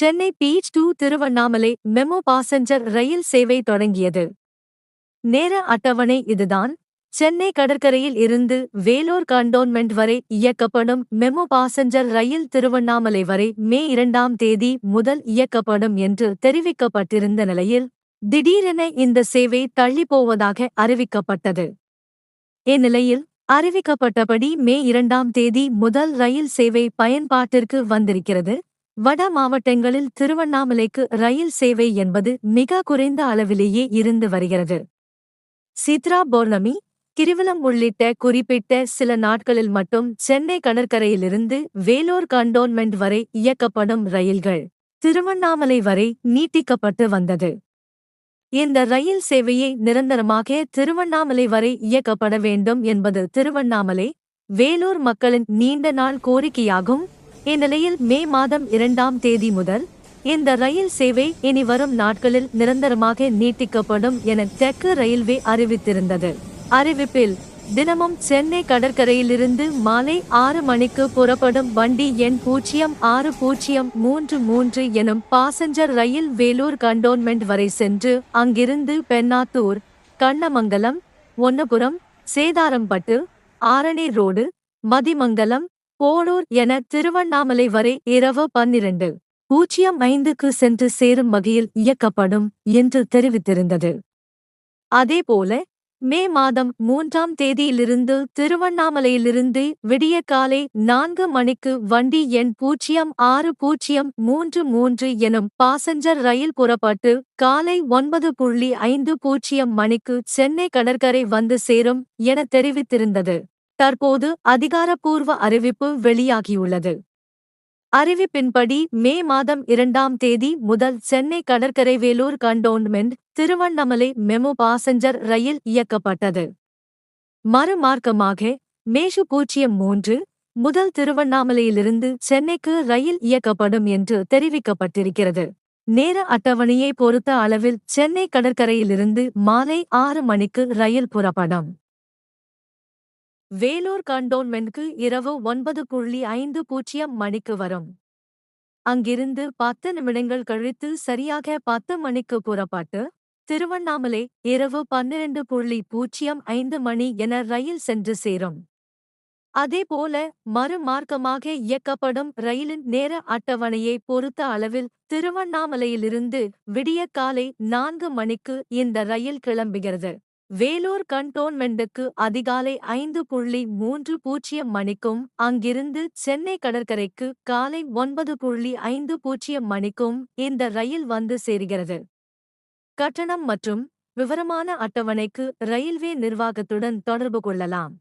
Chennai beach to Tiruvannamalai MEMU passenger ரயில் சேவை தொடங்கியது. நேர அட்டவணை இதுதான். சென்னை கடற்கரையில் இருந்து வேலூர் கண்டோன்மெண்ட் வரை இயக்கப்படும் மெமோ பாசஞ்சர் ரயில் திருவண்ணாமலை வரை மே இரண்டாம் தேதி முதல் இயக்கப்படும் என்று தெரிவிக்கப்பட்டிருந்த நிலையில் திடீரென இந்த சேவை தள்ளிப்போவதாக அறிவிக்கப்பட்டது. இந்நிலையில் அறிவிக்கப்பட்டபடி மே இரண்டாம் தேதி முதல் ரயில் சேவை பயன்பாட்டிற்கு வந்திருக்கிறது. வட மாவட்டங்களில் திருவண்ணாமலைக்கு ரயில் சேவை என்பது மிக குறைந்த அளவிலேயே இருந்து வருகிறது. சித்ரா பௌர்ணமி கிரிவலம் உள்ளிட்ட குறிப்பிட்ட சில நாட்களில் மட்டும் சென்னை கடற்கரையிலிருந்து வேலூர் கண்டோன்மெண்ட் வரை இயக்கப்படும் ரயில்கள் திருவண்ணாமலை வரை நீட்டிக்கப்பட்டு வந்தது. இந்த ரயில் சேவையை நிரந்தரமாக திருவண்ணாமலை வரை இயக்கப்பட வேண்டும் என்பது திருவண்ணாமலை வேலூர் மக்களின் நீண்ட நாள் கோரிக்கையாகும். இந்நிலையில் மே மாதம் இரண்டாம் தேதி முதல் இந்த ரயில் சேவை இனி வரும் நாட்களில் நிரந்தரமாக நீட்டிக்கப்படும் என தெற்கு ரயில்வே அறிவித்திருந்தது. அறிவிப்பில் தினமும் சென்னை கடற்கரையிலிருந்து மாலை ஆறு மணிக்கு புறப்படும் வண்டி எண் பூஜ்ஜியம் ஆறு பூஜ்ஜியம் மூன்று மூன்று எனும் பாசஞ்சர் ரயில் வேலூர் கண்டோன்மெண்ட் வரை சென்று அங்கிருந்து பெண்ணாத்தூர் கண்ணமங்கலம் ஒன்னபுரம் சேதாரம்பட்டு ஆரணி ரோடு மதிமங்கலம் போளூர் என திருவண்ணாமலை வரை இரவு பன்னிரண்டு பூஜ்ஜியம் ஐந்துக்கு சென்று சேரும் வகையில் இயக்கப்படும் என்று தெரிவித்திருந்தது. அதேபோல மே மாதம் மூன்றாம் தேதியிலிருந்து திருவண்ணாமலையிலிருந்து விடியற்காலை நான்கு மணிக்கு வண்டி எண் பூஜ்ஜியம் ஆறு பூஜ்ஜியம் மூன்று மூன்று எனும் பாசஞ்சர் ரயில் புறப்பட்டு காலை ஒன்பது புள்ளி ஐந்து பூஜ்ஜியம் மணிக்கு சென்னை கடற்கரை வந்து சேரும் என தெரிவித்திருந்தது. தற்போது அதிகாரப்பூர்வ அறிவிப்பு வெளியாகியுள்ளது. அறிவிப்பின்படி மே மாதம் இரண்டாம் தேதி முதல் சென்னை கடற்கரை Vellore cantonment Tiruvannamalai MEMU passenger ரயில் இயக்கப்பட்டது. மறுமார்க்கமாக மேஷு பூஜ்ஜியம் மூன்று முதல் திருவண்ணாமலையிலிருந்து சென்னைக்கு ரயில் இயக்கப்படும் என்று தெரிவிக்கப்பட்டிருக்கிறது. நேர அட்டவணையை பொறுத்த அளவில் சென்னை கடற்கரையிலிருந்து மாலை ஆறு மணிக்கு ரயில் புறப்படும். வேலூர் கண்டோன்மெண்ட்க்கு இரவு ஒன்பது புள்ளி ஐந்து பூஜ்ஜியம் மணிக்கு வரும். அங்கிருந்து பத்து நிமிடங்கள் கழித்து சரியாக பத்து மணிக்கு புறப்பட்டு திருவண்ணாமலை இரவு பன்னிரண்டு புள்ளி பூஜ்ஜியம் ஐந்து மணி என ரயில் சென்று சேரும். அதேபோல மறுமார்க்கமாக இயக்கப்படும் ரயிலின் நேர அட்டவணையை பொறுத்த அளவில் திருவண்ணாமலையிலிருந்து விடியற்காலை நான்கு மணிக்கு இந்த ரயில் கிளம்புகிறது. வேலூர் கண்டோன்மெண்டுக்கு அதிகாலை ஐந்து புள்ளி மூன்று பூஜ்ஜியம் மணிக்கும் அங்கிருந்து சென்னை கடற்கரைக்கு காலை ஒன்பது புள்ளி ஐந்து பூஜ்ஜியம் மணிக்கும் இந்த ரயில் வந்து சேர்கிறது. கட்டணம் மற்றும் விவரமான அட்டவணைக்கு ரயில்வே நிர்வாகத்துடன் தொடர்பு கொள்ளலாம்.